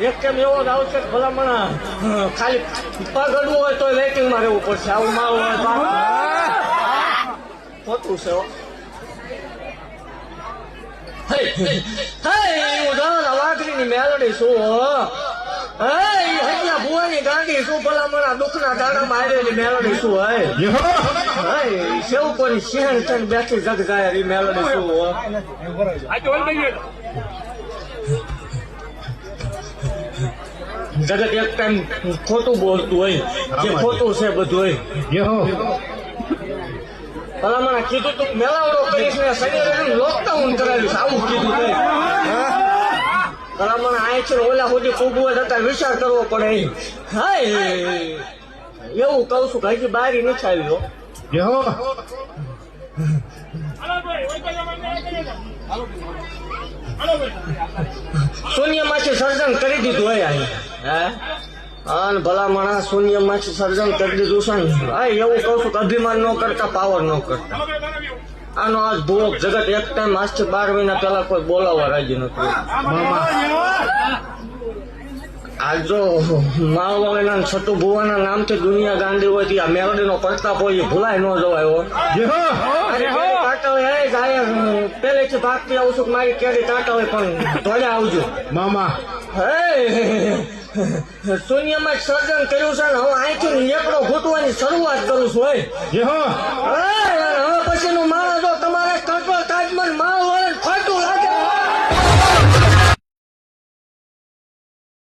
એક કેમ એવો જ આવશે ભલામણ ખાલી પગ અડવું હોય તો વેટિંગમાં રહેવું પડશે. આવું હોય ખોટું છે વાઘરીની મેલડી શું હૈયા ભુવાની ગાંડી શું ભલામણા દુઃખના દાડા આવેલી મેલડી શું હે? હે, સેવકોની શહેર બેઠી જગ જાય મેલડી શું જગત એક ટાઈમ ખોટું બોલતું હોય જે ખોટું છે બધું હોય. ભલામણા કીધું તું મેળાવડો કરીશ ને શરીર લોકડાઉન કરાવીશ આવું કીધું તે. ભલામણા આય છે ઓલા સુધી હોય છતાં વિચાર કરવો પડે. હાય. એવું કહું છું હજી બારી નથી આવ્યો. શૂન્યમાંથી સર્જન કરી દીધું હોય અહીં. હે? ભલા માણસ શૂન્યમાંથી સર્જન કરી દીધું છે ને. હા એવું કહું છું કે અભિમાન ન કરતા પાવર ન કરતા. આનો આજ ભૂવક જગત એક ટાઈમ આજથી બાર મહિના પહેલા કોઈ બોલાવવા રાજી નથી. આ જો માળવાળાના છઠ્ઠું ભુવાના નામથી દુનિયા ગાંધી હોય આ મેલડીનો પ્રતાપ હોય ભૂલાય ન જવાયો પેલેથી ભાગતી આવું છું મારી કેરી કાંટા હોય પણ ધોળે આવજો. મામા સર્જન કર્યું છે ને હું અહીંથી નેકડો ફૂટવાની શરૂઆત કરું છું હો. હે?